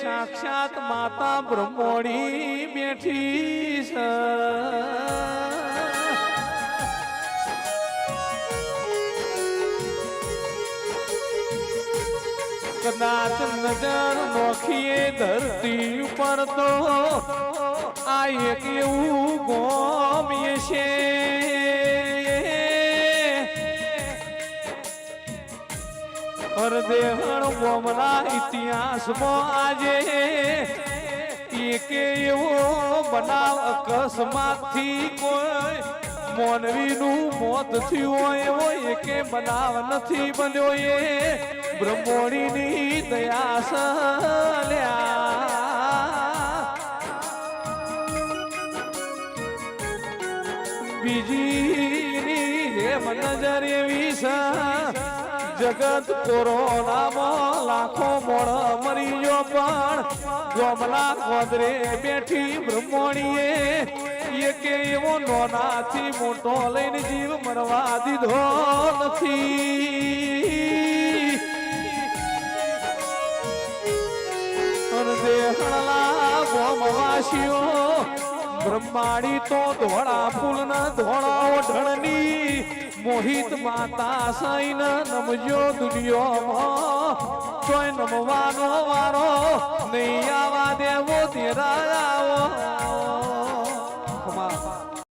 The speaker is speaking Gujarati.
સાક્ષાત માતા બ્રહ્મોણી બેઠી છે. કદાચ નજર નોખીએ ધરતી ઉપર તો આ એક એવું ગોમ છે. હરદેહણ ગોમના ઇતિહાસમાં આજે એકે એવો બનાવ અકસ્માતથી કોઈ મોનવીનું મોત થયું હોય એવો એકે બનાવ નથી બન્યો એ બ્રહ્મોણીની દયા સલ્યા બીજી જેમ નજર એવી છે જગત કોરોનામાં લાખો મોણ મરી ગયો પણ ગોમલા ગોદરે બેઠી બ્રહ્મણીએ એકે એવો નોનાથી મોટો લઈને જીવ મરવા દીધો નથી. બ્રહ્માડી તો ધોળા ફૂલના ધોળા ઓઢણની મોહિત માતા સૈન નમજો દુનિયામાં. તોય નમવાનો વારો નહીં આવા દેવો તેરા